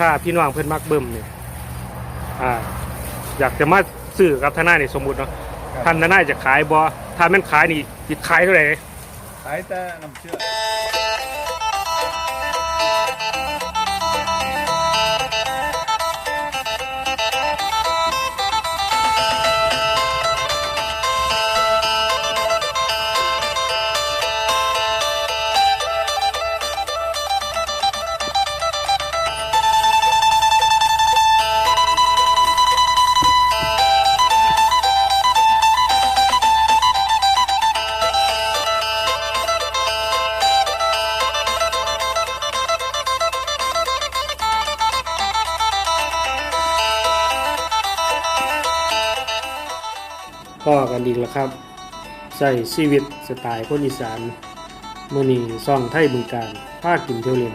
ถ้าพี่น้องเพิ่นมักเบิ่มเนี่ยอ่า อยากจะมาซื้อกับทนายนี่สมมุติเนาะครับ ท่านทนายจะขายบ่ถ้าแม่นขายนี่สิขายเท่าไหร่ขายแต่น้ำเชื่อพ่อ นดีแล้วครับใส่ชีวิตสไตล์คนอีสานมือนีซ่องไทยบึงการพากินเที่ยวเล่น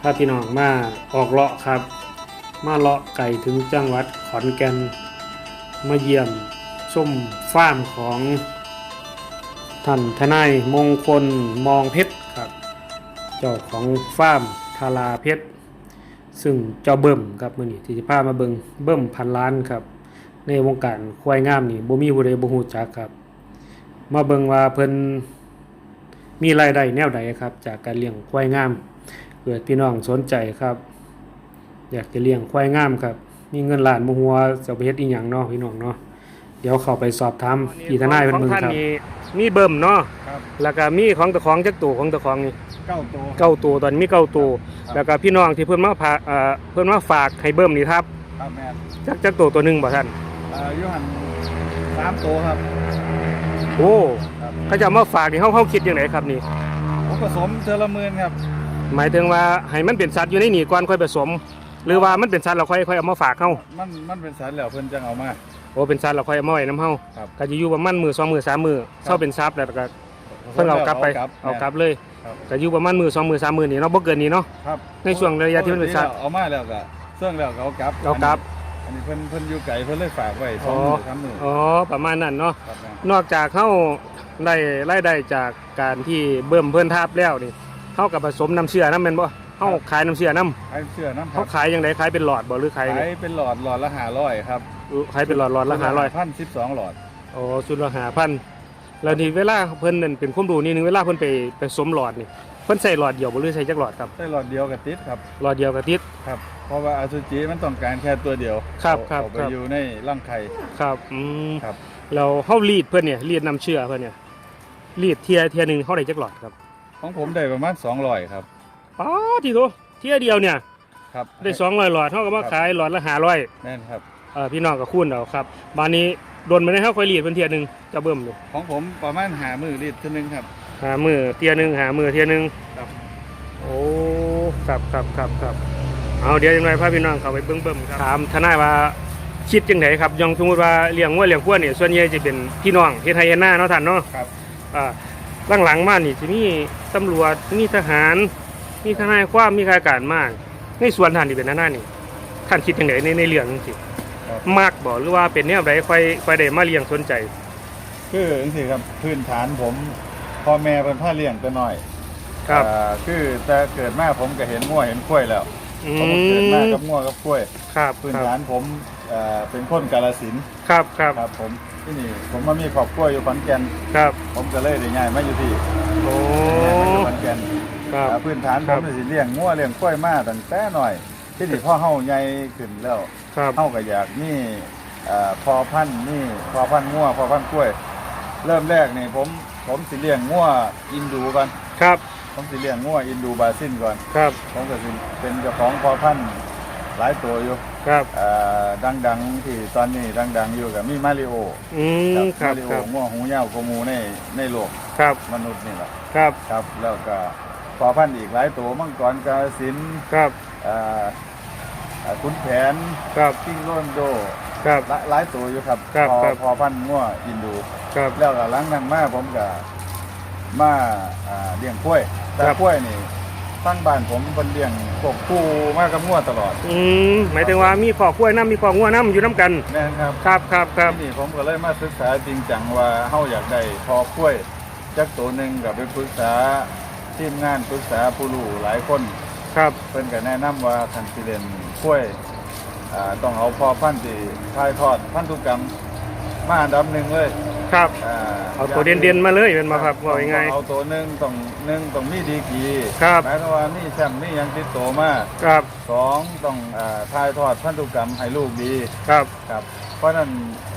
พาพี่น้องมาออกเลาะครับ มาเลาะไก่ถึงจังหวัดขอนแก่นมาเยี่ยมชมฟาร์มของท่านทนายมงคลมองเพชรครับ เจ้าของฟาร์มทาราเพชรซึ่งเจ้าเบิ่มครับมือนี้ที่สิพามาเบิ่งเบิ่มพันล้านครับ ในวงการควายงามนี่บ่มีผู้ใดบ่ฮู้จักครับ มาเบิ่งว่าเพิ่นมีรายได้แนวใดครับ จากการเลี้ยงควายงามเกิดพี่น้องสนใจครับ อยากจะเลี้ยงควายงามครับ มีเงินล้านบ่ฮู้ว่าจะไปเฮ็ดอีหยังเนาะพี่น้องเนาะเดี๋ยวเข้าไปสอบถามพี่ทนายเพิ่นเบิ่งครับมีเบิ่มเนาะครับแล้วก็มีของตะของจักตัวของตะของนี่เก้าตัวเก้าตัวตอนนี้มีเก้าตัวครับแล้วก็พี่น้องที่เพิ่นมาพาเอ่อเพิ่นมาฝากให้เบิ่มนี่ครับครับแม่นจักจักตัวตัวหนึงบ่ท่านเอ่ออยูหันสามตัวครับ โอ้ครับ เขาจะเอามาฝากนี่เฮาเฮาคิดจังไดครับนี่ ผมผสมเทอละหมื่นครับหมายถึงว่าให้มันเป็นสัตว์อยู่ในนี่ก่อนค่อยผสม หรือว่ามันเป็นสัตว์เราค่อยค่อยเอามาฝากเฮามันมันเป็นสารแล้วเพิ่นจังเอามา โอ้เป็นสัตว์เราค่อยเอามาไว้นํเฮาครับ ก็จะอยู่ประมาณมื้อ2มื้อ3มื้อเช้าเป็นซับแล้วก็เพิ่นเอากลับไปเอากลับเลยครับ ก็อยู่ประมาณมื้อ2มื้อ3มื้อนี่เนาะบ่เกินนี้เนาะ ครับในช่วงระยะที่มันเป็นสัตว์ เอามาแล้วก็เสื่องแล้วก็เอากลับเอากลับ อันนี้เพิ่นเพิ่นอยู่ไกลเพิ่นเลยฝากไว้สอ๋องอมือสามมืออ๋อ ประมาณนั้นเนาะ ครับแม่นนอกจากเฮาได้รายได้จากการที่เบิ่มเพิ่นทับแล้วนี่เฮากับผสมน้ำเชื่อน้ำแม่นบ่เฮาขายน้ำเชื่อน้ำขายเสื้อน้ำครัเขาบขายยังไงขายเป็นหลอดบ่หรือขายขายเป็นหลอดหลอดละห้าร้อยครับขายเป็นหลอดหลอดละห้าร้อยพันสิบสองหลอดโอ้ชุดละห้าพันแล้วนี่เวลาเพิ่นนั่นเป็นความรู้นี่นึงเวลาเพิ่นไปไปสวมหลอดนี่ เพิ่นใส่หลอดเดียวบ่หรือใส่จักหลอดครับได้หลอดเดียวกับติดครับหลอดเดียวกับติด ครับ เพราะว่าอสุจิมันต้องการแค่ตัวเดียวครับเอาครับเอาไปครับ อยู่ในร่างไข่ ครับอืมครับ เราเฮารีดเพิ่นเนี่ยรีดน้ำเชื่อเพิ่นเนี่ยรีดเทียเทียหนึงเฮาได้จักหลอดครับของผมได้ประมาณสองร้อยครับอ๋อที่โตเทียเดียวเนี่ยครับได้200หลอดเฮาก็มาขายหลอดละ500แน่นครับ เอ่อพี่น้องก็คูณเอาครับบานนี้โดนมาได้เฮาค่อยรีดเพิ่นเทียหนึงจะเบิ่มเลยของผมประมาณหามือลิตรเท่านึงครับ หามือเทียหนึงหามือเทียหนึงครับ โอ้ครับครับครับครับเอาเดี๋ยวยังไงพาพี่น้องเข้าไปเบิ่งเบิ่มครับถามทนายว่าคิดจังไดครับอยังสมมุติว่าเลี้ยงวัวเลี้ยงควายเนี่ยส่วนใหญ่จะเป็นพี่น้องเฮ็ดไทยเฮ็ดนาเนาะท่านเนาะครับอ่าหลังๆมานี่สิมีตำรวจมีทหารมีทนายความมีข้าราชการมาก ในส่วนท่านที่เป็นทนายนี่ท่านคิดจังไดในในเรื่องจังซี่ครับ มากบ่หรือว่าเป็นแนวใดค่อยค่อยได้มาเลี้ยงสนใจ คือจังซี่ครับพื้นฐานผม พ่อแม่เป็นผ้าเลี้ยงแต่น้อยครับ อ่าคือแต่เกิดมาผมก็เห็นงัวเห็นกล้วยแล้วอืผมก็เกิดมามกับงัวกับกล้วยครับพื้นครับฐานผมเอ่อเป็นคนกาลสินธุ์ครับครับครับผมที่นี่ผมมามีครอบครัวอยู่ขอนแก่นครับผมก็เลยได้ย้ายมาอยู่ที่โอ้ย้ายมาอยู่ขอนแก่น ครับ อ่าพื้นฐานคผรับ มนี่สิเลี้ยงงัวเลี้ยงกล้วยมาตั้งแต่น้อย ที่นี่พ่อเฮาใหญ่ขึ้นแล้วครับ เฮาก็อยากนี่เอ่อพอพันธุ์นี่พอพันธุ์งัวพอพันธุ์กล้วย เริ่มแรกนี่ผม ผมสิเลี้ยงงัวอินดูก่อน ครับ ผมสิเลี้ยงงัวอินดูบาซินก่อน ครับ ผมก็สิเป็นเจ้าของพอพันธุ์หลายตัวอยู่ครับ เอ่อดังๆที่ตอนนี้ดังๆอยู่กับมีมาริโออืม ครัมาบ ริคโอรับ งัวหูยาวกว่าหมูในในโลกครับ มนุษย์นี่แหละครับ ครับ แล้วก็พอพันธุ์อีกหลายตัวมังกรกาฬสินธุ์ครับ เอ่อเอ่อขุนแผนครับ กิ้งโรนโด ครับ หลายหลายตัวอยู่ครับครับพอครับ พอพันธุ์งัวอินดู ครับ แล้วก็หลังนั้นมาผมก็มาอ่าเลี้ยงกล้วยแต่ครับ กล้วยนี่ตั้งบ้านผมเป็นเลี้ยงพวกคู่มากับงัวตลอดอืมหมายถึงว่ามีขอกล้วยน้ำมีขอกงัวน้ำอยู่น้ำกันแม่นครับครับครับครับ ที่นี่ผมก็เลยมาศึกษาจริงจังว่าเฮาอยากได้พอกล้วยจักตัวหนึ่งกับไปปรึกษาทีมงานปรึกษาผู้รู้หลายคน ครับ เพิ่นก็แนะนำว่าคันสิเล่นกล้วยอ่า ต้องเอาพอพันธุ์ที่ถ่ายทอดพันธุกรรมมาอันดับหนึ่งเลยครับ อ่าเอาตัวเด่นๆมาเลยเป็นมาครับว่ายังไงต้องเอาตัวหนึ่งต้องหนึ่งต้องมีดีกรีครับ หมายความว่ามีแชมป์มีหยังติดตัวมาครับสองต้องอ่าถ่ายทอดพันธุกรรมให้ลูกดีครับ ครับ เพราะฉะนั้น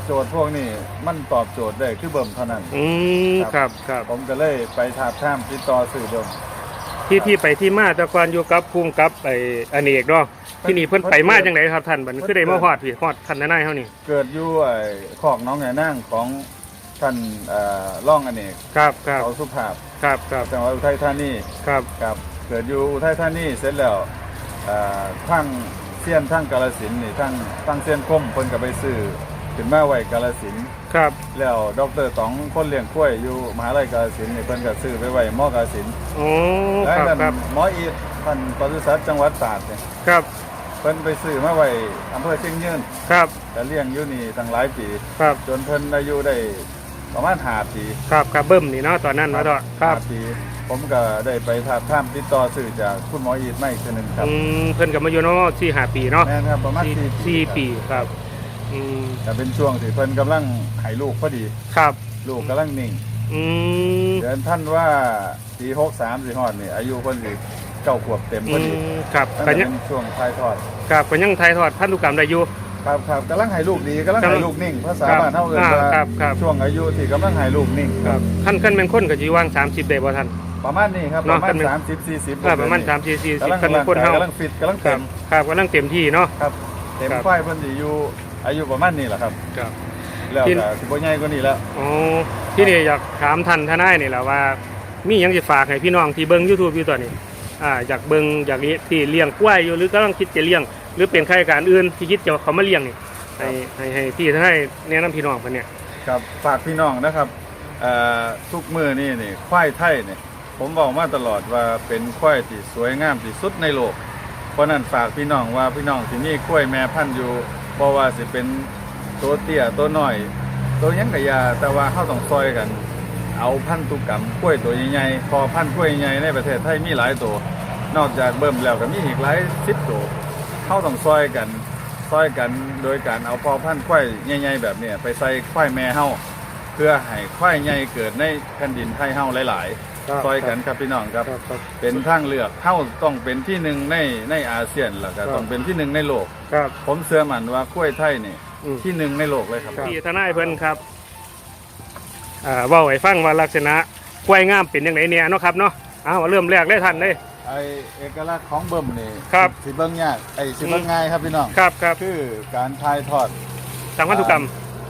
โจทย์พวกนี้มันตอบโจทย์ได้คือเบิ่มเท่านั้น อืมครับครับ ผมก็เลยไปทาบท่ามติดต่อสื่อเบิ่ม ที่ที่ไปที่มาแต่ก่อนอยู่กับภูมิกับไอ้อเนกเนาะที่นี่เพิ่นไปมาจังไดครับท่านบัดนี้คือได้มาฮอดพี่ฮอดท่านนายๆเฮานี่เกิดอยู่ไอ้คอกน้องแหน่นั่งของท่านเอ่อร่องอเนกครับครับเขาสุภาพครับครับจังหวัดอุทัยธานีครับครับเกิดอยู่อุทัยธานีเสร็จแล้วเอ่อทั้งเซียนทั้งกาลสินธุ์นี่ทั้งทั้งเซียนคมเพิ่นก็ไปซื้อ ขึ้นมาไว้กาลสินธุ์ครับ แล้วดรต๋องคนเลี้ยงกล้วยอยู่มหาลัยกาลสินธุ์นี่เพิ่นก็ซื้อไปไว้มอกาลสินธุ์โอ้ แล้วครับนั่นครับหมออีทท่านปศุสัตว์จังหวัดตราดเนี่ยครับ เพิ่นไปซื้อมาไว้อำเภอเชียงยืนครับ ก็เลี้ยงอยู่นี่ตั้งหลายปี ครับ จนเพิ่นอายุได้ประมาณ5ปีครับครับเบิ่มนี่เนาะตอนนั้นเนาะต่อครับ ห้าปี ผมก็ได้ไปทาบท่ามติดต่อสื่อจากคุณหมออีทมาอีกทีหนึงครับอืมเพิ่นก็มาอยู่เนาะ4 5ปีเนาะแม่นครับประมาณสี่สี่สี่ครับปีครับ อืมแต่เป็นช่วงที่เพิ่นกำลังให้ลูกพอดี ครับ ลูกกำลังนิ่ง อืมเดือนท่านว่าปีหกสามสี่ฮอดนี่อายุเพิ่นสิเก้าขวบเต็มพอือดีมครับนั่นก็ก็ยังเป็นช่วงท้ายทอดครับก็ยังถ่ายทอดพันธุกรรมได้อยู่ ครับครับกำลังให้ลูกดีกำลังให้ลูกนิ่งภาษาครับบ้านเฮาเอิ้นอ่าว่าครับครับ ช่วงอายุที่กำลังให้ลูกนิ่งครับขั้นขั้นเป็นคนก็สิวาง 30ได้บ่ท่าน ประมาณนี้ครับปเนาะระมาขั้ณนเป็น สามสิบสี่สิบก็ประมาณ3 4 40กำลังขั้นเป็นคนเฮากำลังฟิตกำลังครัเต็บมครับกำลังเต็มที่เนาะ ครับเต็มครับ ไฟเพิ่นสิอยู่ อายุประมาณนี้แหละครับ ครับ แล้วที่ ก็สิบ่ใหญ่กว่านี้แล้ว อ๋อที่นี่อยากถามท่านทนายนี่แหละว่า มีหยังสิฝากให้พี่น้องที่เบิ่ง YouTube อยู่ตอนนี้อ่าอยากเบิ่งอยากเลี้ยที่เลี้ยงกล้วยอยู่หรือกำลังคิดจะเลี้ยง หรือเป็นใครการอื่นที่คิดจะเขามาเลี้ยงนี่ให้ให้ให้พี่ทนายแนะนำพี่น้องเพิ่นเนี่ย ครับฝากพี่น้องนะครับเอ่อทุกมือนี่นี่ควายไทยเนี่ยผมบอกมาตลอดว่าเป็นควายที่สวยงามที่สุดในโลก เพราะนั้นฝากพี่น้องว่าพี่น้องที่นี่กล้วยแม่พันธุ์อยู่ เพราะว่าสิเป็นตัวเตี้ยตัวน้อย ตัวยังกะยาแต่ว่าเข้าต้องซอยกัน เอาพันธุกรรมกล้วยตัวใหญ่ๆพอพันธุ์กล้วยใหญ่ในประเทศไทยมีหลายตัวนอกจากเบิ่มแล้วก็มีอีกหลายสิบตัวเข้าต้องซอยกันซอยกันโดยการเอาพอพันธุ์ควายใหญ่ๆแบบเนี้ยไปใส่ควายแม่เฮาเพื่อให้ควายใหญ่เกิดในแผ่นดินไทยเฮาหลายๆ ซอยกันครับพี่น้องครับ ครับครับเป็นทางเลือกเฮาต้องเป็นที่หนึ่งในในอาเซียนแล้วก็ครับ ต้องเป็นที่หนึ่งในโลก ครับ ผมเชื่อมั่นว่ากล้วยไทยนี่อืม ที่หนึ่งในโลกเลยครับพี่ทนายเพิ่นครับอ่าเว้าให้ฟังว่าลักษณะกล้วยงามเป็นจังไดเนี่ยเนาะครับเนาะเอาเริ่มแรกเลยท่านเลย ไอเอกลักษณ์ของเบิ่มนี่ครับสิเบิ่งยากไอสิเบิ่งง่ายครับพี่น้องครับครับคือการทายทอดทางพันธุกรรม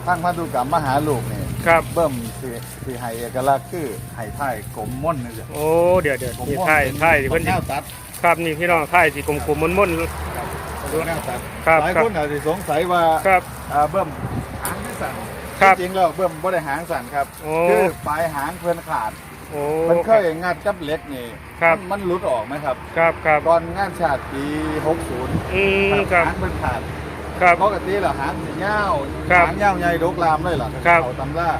ทางพันธุกรรมมาหาลูกนี่ ครับ เบิ่มสิสิให้เอกลักษณ์คือให้ทายกลมม่อนนี่จ้ะโอ้เดี๋ยวเดี๋ยวกลมนี่ม่อนท่ายเป็นท่ายที่เพิ่นแนวตัดครับนี่พี่น้องท่ายสิกลมๆม่นเป็นแนวตัดครับหลายครับคนอาจจะสงสัยว่าๆครับ อ่าเบิ่มหางที่สั่นครับจริงๆแล้วเบิ่มบ่ได้หางสั่นครับโอ้ คือปลายหางเพิ่นขาดโอ้ มันเคยงัดกับเหล็กนี่ครับ มันมันหลุดออกไหมครับ ครับครับตอนงานชาติปี 60อืมครับหางมันขาด ครับปกติแล้วหางสีเงาวครับหางเงาวใหญ่ดกลามเลยล่ะครับเอาตำรา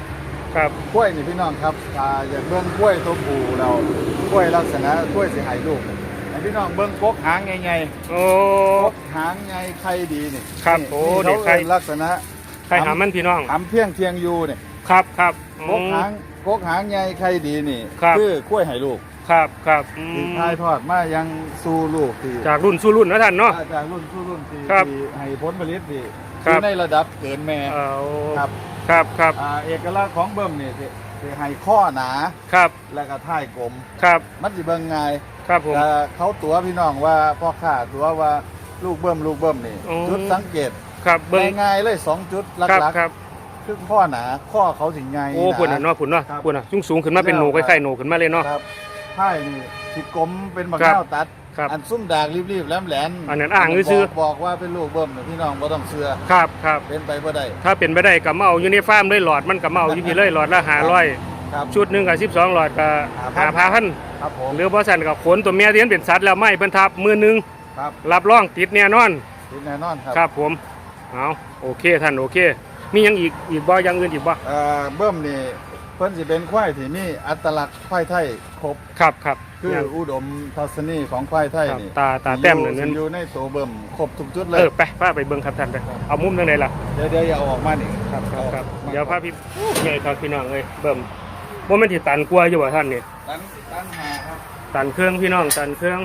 ครับกล้วยนี่พี่น้องครับอ่าอย่างเบิ้งกล้วยตัวผู้เรากล้วยลักษณะกล้วยสีไหลูกให้พี่น้องเบิ้งกกหางไงโอ้ๆกกหางไงไข่ดีนี่ครับนี่โอ้นี่เด็กเขาไข่เอิ้นลักษณะใครหามันพี่น้องหำเพียงเทียงอยู่นี่ครับครับกกหางกกหางไงไข่ดีนี่ครับอกล้วยไหลูก ครับครับอืที่มทายทอดมายังสู่ลูกที่จากรุ่นสู่รุ่นนะท่านเนาะ จากรุ่นสู่รุ่นที่ครับที่ให้ผลผลิตที่ครัอบยู่ในระดับเกินแม่เอาครับครับครับอ่าเอกลักษณ์ของเบิ่มนี่สิสิให้ข้อหนาครับแล้วก็ท้ายกลม ครับมันสิเบิ่งง่ายครับผม แต่เขาตัวพี่น้องว่าพ่อค้าตัวว่าลูกเบิ่มลูกเบิ่มนี่อืมจุดสังเกตครับเบิ้งง่ายๆเลยสองจุดหครับลักครับๆคือข้อหนาข้อเขาถึงง่ายโอ้พุ่นน่ะเนาะพุ่นเนาะครับพุ่นน่ะสูงสูงๆขึ้นมาเป็นหนูคล้ายๆหนูขึ้นมาเลยเนาะ ครับ ท้ายนี่สิกลมเป็นบักครับข้าวตัด ครับอันซุ่มดากรีบๆแหลมๆอันนั้นอ้างซื่อบอกบอกว่าเป็นลูกเบิ่มเนี่ยพี่น้องบ่ต้องเชื่อครับครับ เป็นไปบ่ได้ถ้าเป็นไปได้ก็มาเอาอยู่ในฟาร์มเลยหลอดมันก็มาเอาอยู่พี่เลยหลอดละ500ครับ ชุดหนึงก็12หลอดก็5,000 5,000ครับผมหรือบ่ซั่นก็ขนตัวเมียที่มันเป็นสัตว์แล้วไม่เพิ่นทับมือหนึงครับรับรองติดแน่นอนติดแน่นอนครับครับผมเอาโอเคท่านโอเค มีหยังอีกอีกบ่อยังอื่นอีกบ่ เอ่อเบิ่มนี่เพิ่นพิ่นสิเป็นควายที่มีอัตลักษณ์ควายไทยครบ ครับครับคือยังอุดมทัศนีของควายไทยครับนี่ตาตาแต้มเนี่ยสิเงิน อยู่ในตัวเบิ่มครบทุกจุดเลเอยอไปพาไปเบิ่งครับท่านไปเอามุมทางไหนล่ะ เดี๋ยวเดี๋ยวอย่าเอาออกมานี่ครับครับครับอาออกมาเดี๋ยวพาพี่ใหญ่ครับพี่น้องเอ้ยเบิ่มว่ามันสิตันกลัวอยู่ว่าท่านนี่ตั้งตั้งหาครับตันเครื่องพี่น้องตันเครื่อง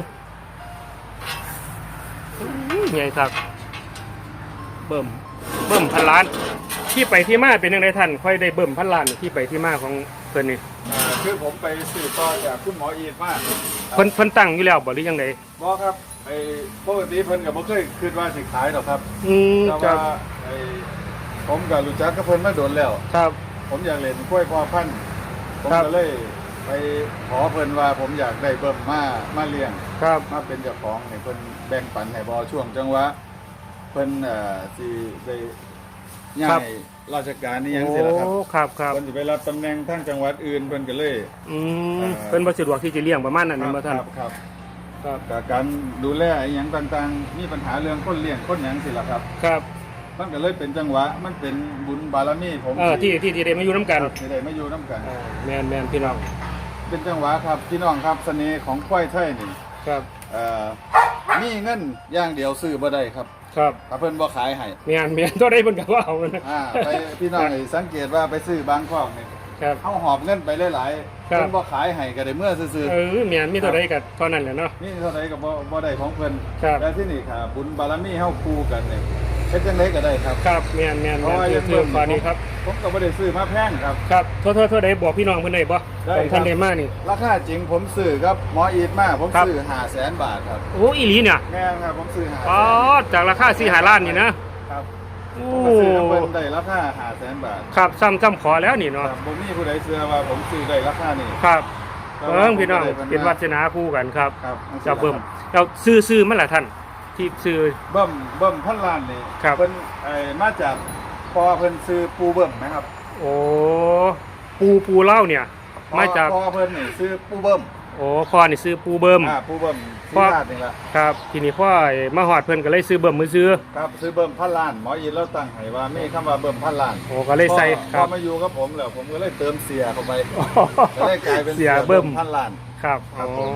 อื้อใหญ่ครับเบิ่มเบิ่มพันล้าน ที่ไปที่มาเป็นยังไงท่านค่อยได้เบิ่มพันล้านที่ไปที่มาของเพิ่นนี่อ่าคือผมไปสืบต่อจากคุณหมออีดมาเพิ่นเพิ่นตั้งอยู่แล้วบ่หรือยังไงบอกครับไอ้ปกติเพิ่นก็บ่เคยคิดว่าสิขายหรอกครับอืมแต่ครัว่าบไอ้ผมก็รู้จักกับเพิ่นมาโดนแล้ว ครับ ผมอยากเล่นกล้วยพอพันธุ์ผมครับ ก็เลยไปขอเพิ่นว่าผมอยากได้เบิ่มมามาเลี้ยง ครับมาเป็นเจ้าของให้เพิ่นแบ่งปันให้บ่ช่วงจังหวะเพิ่นเอ่อสิได้ ย้ายราชการนี่ยังสิล่ะครับโอ้ครับครับเพิ่นสิไปรับตำแหน่งทางจังหวัดอื่นเพิ่นก็เลย อืมเอ่อเพิ่นบ่สะดวกที่จะเลี้ยงประมาณนั้นคแม่นบ่รัท่านครับครับครับ กับการดูแลอหย่างต่างๆ มีปัญหาเรื่องคนเลี้ยงคนหยังสิล่ะครับ ครับมันก็เลยเป็นจังหวะ มันเป็นบุญบารมีผมเออที่ที่ที่ได้มาอยู่นํกันครับที่ได้มาอยู่น้ำกัน อ่าแม่นแม่นพี่น้องเป็นจังหวะครับพี่น้องครับเสน่ห์ของควายไทยนี่ครับ เอ่อ มีเงินอย่างเดียวซื้อบ่ได้ครับครับถ้าเพิ่นบ่ขายให้แม่นแม่นเท่าได้เพิ่นก็ว่าเอานะอ่าไปพี่น้องให้สังเกตว่าไปซื้อบางคอกนี่ครับเฮาหอบเงินไปหลายๆครับ เพิ่นบ่ขายให้ก็ได้เมื่อซื่อเออแม่นมีเท่าใดก็เท่านั้นแหละเนาะ ๆนี่เท่าใดก็บ่บ่ได้ของเพิ่นครับแต่ที่นี่ค่ะบุญบารมีเฮาคู่กันนี่ เฮ็ดจังไดก็ได้ครับ ครับแม่นแม่นเพแม่ราะนว่าเทื่ยัองเทื่อฟ้านี้ครับ ผมก็ไม่ได้ซื้อมาแพงครับ ครับโทษโทษโทษได้บอกพี่น้องเพิ่นได้บ่ได้ของท่านครับได้มานี่ ราคาจริงผมซื้อครับหมออีทมาผมครับซื้อหาแสนบาทครับ โอ้อีหลีเนี่ยแม่นครับผมซื้อหาแสอ๋อนจากราคา4 5ล้านนี่นะครับโอ้ผมก็ซื้อน้ำเพิ่นได้ราคาหาแสนบาท ครับซ้ำซ้ำขอแล้วนี่คเนาะรับผมมีผู้ใดเชื่อว่าผมซื้อได้ราคานี้ครับแต่เอว่าอพี่น้องผมก็ได้เป็นวัฒนาคู่กันครับครับเจ้าเบิ่มเราซื้อซื้อมันล่ะท่าน ที่ซื้อ เบิ่มเบิ่มพันล้านนี่ครับ เพิ่นไอ้มาจากพอเพิ่นซื้อปูเบิ่มนะครับโอ้ปูปูเล่าเนี่ยมาจาก พอเพิ่นนี่ซื้อปูเบิ่มโอ้พ่อนี่ซื้อปูเบิ่ม อ่าปูเบิ่มพ่ที่อราชนี่ล่ะครับ ทีนี้พ่อไอ้มาหอดเพิ่นก็เลยซื้อเบิ่มมือซื้อครับซื้อเบิ่มพันล้านหมออีทเราตั้งให้ว่ามีคำว่าเบิ่มพันล้านโอ้ก็เลยใส่พอครัพอบ มาอยู่กับผมแล้วผมก็เลยเติมเสียเข้าไปโอ้ก็เลยกลายเป็นเสียเบิ่ม พันล้าน ครับครัโอ้บผม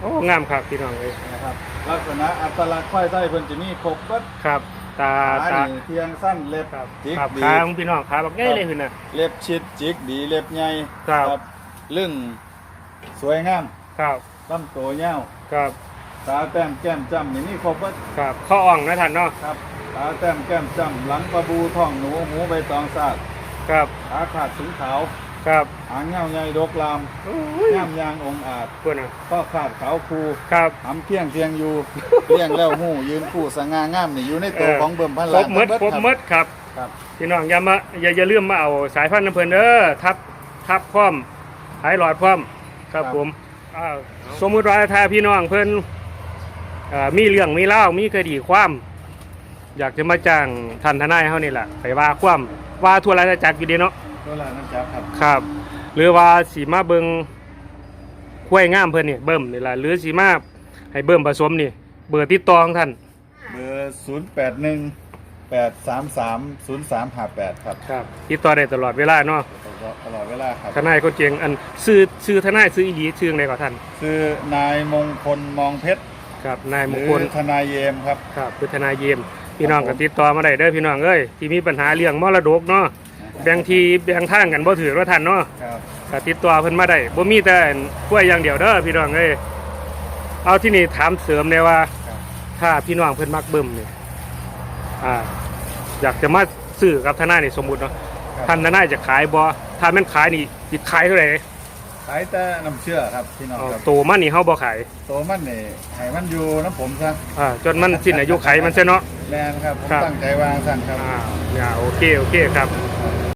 โอ้งามครับพี่น้องเลยนะครับ ลักษณะอัตลักษณ์ควายไทยเพิ่นจะมีครบเบิดครับ ตาขาตานี่เทียงสั้นเล็บครับจิกครับดีขาของพี่น้องขาแบบง่ายเลยคือน่ะ เล็บชิดจิกดีเล็บใหญ่ครับ ลึ่งสวยงามครับลำตัวยาวครับตาแต้มแก้มจ้ำนี่มีครบเบิดครับข้ออ่องนะท่านเนาะครับตาแต้มแก้มจ้ำหลังปลาบูท้องหนูหูใบตองซาดครับขาขาดสีขาว ครับหางเงาใหญ่ดกลามโอ้ยย่ำยางองอาจเพื่อนน่ะก็ขาดขาวคูครับหำเพียงเพียงอยู่เลี้ยงแล้วหูยืนคู่สง่างามนี่อยู่ในตัวเออของเบิ่มพันครล้าบนหมดทั้งครบเดหมดครับครับพี่น้องอย่ามาอย่าอย่าลืมมาเอาสายพันธุ์น้ำเพลินเด้อทับทับพร้อมหายหลอดพร้อมครับผมอ้าวสมมุติว่าถ้าพี่น้องเพิ่นเอ่อมีเรื่องมีเล่าวมีคดีความ อยากจะมาจ้างท่านทนายเฮานี่แหละไปว่าความว่าทั่วราชจักรอยู่เดีเนาะ ตัวละนั่นจ้าครับครับ หรือว่าสีมาเบิงกล้วยงามเพิ่นนี่เบิ่มนี่ล่ะหรือสีมาให้เบิ่มผสมนี่ เบอร์ติดต่อของท่านเบอร์ศูนย์แปดหนึ่งแปดสามสามศูนย์สามห้าแปดครับครับติดต่อได้ตลอดเวลาเนาะตลอดเวลาครับทนายคนเจ๋งอันซื้อซื้อทนายซื้ออีหลีชื่ออะไรก่อนท่านคือนายมงคลมองเพชรครับนายหมรืงอคลทนายเยมครับครับคือทนายเยี่ยมพี่น้องครัก็บผมติดต่อมาได้เด้อพี่น้องเอ้ยที่มีปัญหาเรื่องมรดกเนาะ แบ่งทีแบ่งทางกันบ่ถือว่าท่านเนาะครับก็ติดต่อเพิ่นมาได้บ่มีแต่กล้วยอย่างเดียวเด้อพี่น้องเอ้ยเอาที่นี่ถามเสริมเลยว่าครับถ้าพี่น้องเพิ่นมักเบิ่มเนี่ยอ่า อยากจะมาซื้อกับทนายนี่สมมุติเนาะครับท่านทนายจะขายบ่ถ้าแม่นขายนี่สิขายเท่าไหร่ขายแต่น้ำเชื่อครับพี่น้องเอาครับโตมันนี่เฮาบ่ขายโตมันนี่ให้มันอยู่น้ำผมซะอ่าจนมันสิ้นอายุไขมันซะเนาะแมนครับผมครับ ตั้งใจวางสั่นครับ อ่าอย่าโอเคโอเคครับ